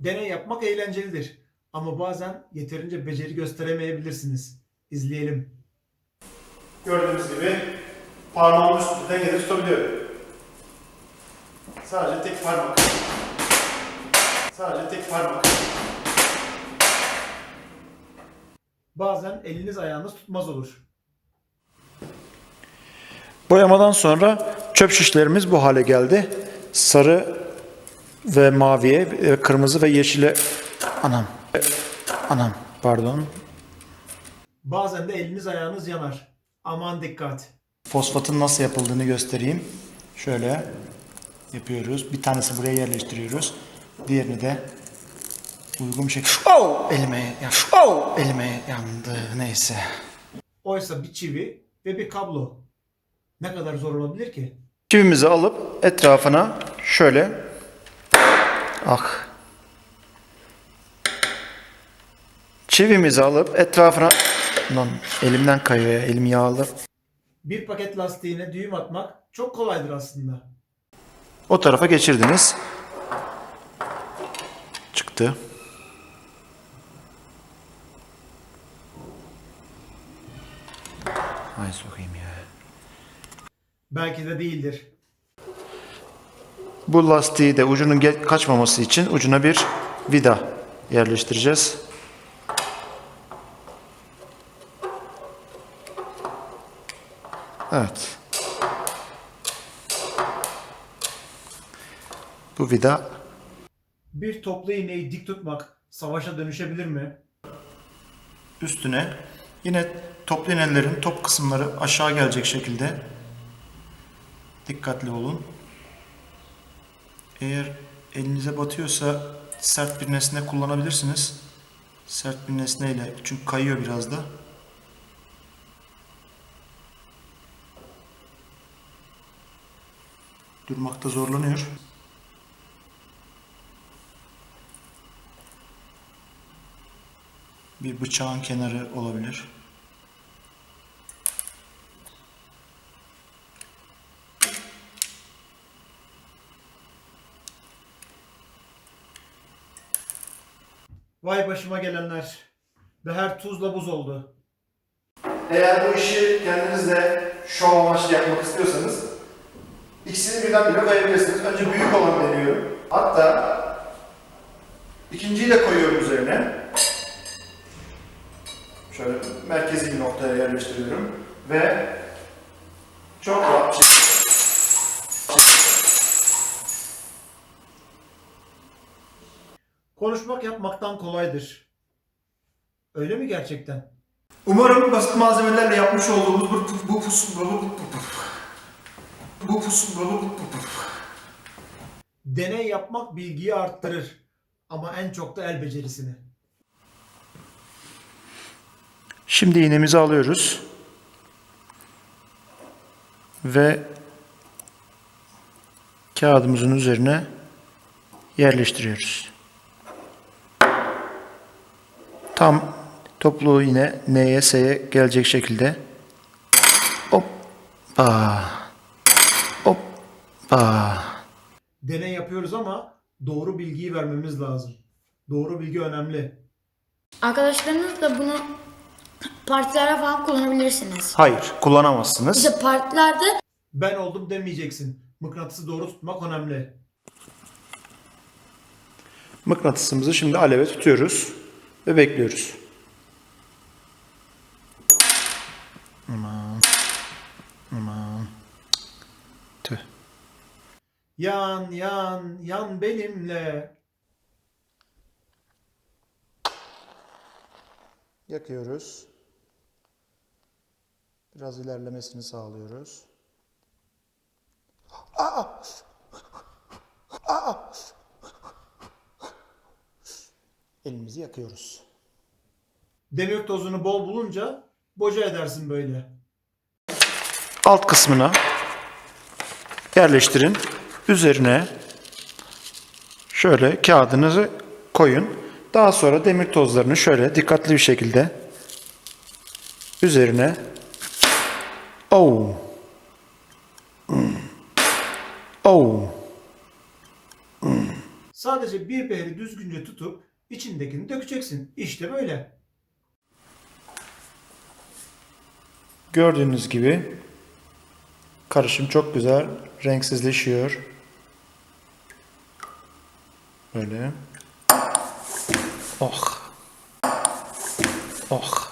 tutmak eğlencelidir. Ama bazen yeterince beceri gösteremeyebilirsiniz. İzleyelim. Gördüğünüz gibi parmağımın üstünde dengede tutabiliyorum. Sadece tek parmak. Sadece tek parmak. Bazen eliniz ayağınız tutmaz olur. Boyamadan sonra çöp şişlerimiz bu hale geldi. Sarı ve maviye, e, kırmızı ve yeşile... Anam. Anam pardon. Bazen de eliniz ayağınız yanar. Aman dikkat. Fosfatın nasıl yapıldığını göstereyim. Şöyle yapıyoruz. Bir tanesi buraya yerleştiriyoruz. Diğerini de uygun bir şekilde... Oh! Elime, ya, oh! Elime yandı. Neyse. Oysa bir çivi ve bir kablo. Ne kadar zor olabilir ki? Çivimizi alıp etrafına şöyle ah çivimizi alıp etrafına lan elimden kayıyor ya elim yağlı. Bir paket lastiğine düğüm atmak çok kolaydır aslında. O tarafa geçirdiniz. Çıktı. Ay sokayım ya. Belki de değildir. Bu lastiği de ucunun kaçmaması için ucuna bir vida yerleştireceğiz. Evet. Bu vida Bir toplu iğneyi dik tutmak savaşa dönüşebilir mi? üstüne yine toplu iğnelerin top kısımları aşağı gelecek şekilde dikkatli olun. Eğer elinize batıyorsa sert bir nesne kullanabilirsiniz. Sert bir nesneyle çünkü kayıyor biraz da. Durmakta zorlanıyor. Bir bıçağın kenarı olabilir. Vay başıma gelenler. Ve her tuzla buz oldu. Eğer bu işi kendinizle şov amaçlı yapmak istiyorsanız ikisini birden bile koyabilirsiniz. Önce büyük olanı deniyorum. Hatta ikinciyi de koyuyorum üzerine. Şöyle merkezi bir noktaya yerleştiriyorum ve çok rahat bir şekilde Konuşmak yapmaktan kolaydır. Öyle mi gerçekten? Umarım basit malzemelerle yapmış olduğumuz bu bu bu bu bu bu Deney yapmak bilgiyi arttırır. Ama en çok da el becerisini. Şimdi iğnemizi alıyoruz. Ve kağıdımızın üzerine yerleştiriyoruz. Tam toplu yine N'ye S'ye gelecek şekilde. Hoppa. Hoppa. Deney yapıyoruz ama doğru bilgiyi vermemiz lazım. Doğru bilgi önemli. Arkadaşlarınız da bunu partilerde falan kullanabilirsiniz. Hayır, kullanamazsınız. İşte partilerde Ben oldum demeyeceksin. Mıknatısı doğru tutmak önemli. Mıknatısımızı şimdi aleve tutuyoruz ve bekliyoruz. Aman. Aman. Tüh. Yan yan yan benimle. Yakıyoruz. Biraz ilerlemesini sağlıyoruz. Aa! Aa! Elimizi yakıyoruz. Demir tozunu bol bulunca boca edersin böyle. alt kısmına yerleştirin. Üzerine şöyle kağıdınızı koyun. Daha sonra demir tozlarını şöyle dikkatli bir şekilde üzerine oh Hmm. oh Sadece bir pehri düzgünce tutup içindekini dökeceksin. İşte böyle. Gördüğünüz gibi karışım çok güzel renksizleşiyor. Böyle. Oh. Oh.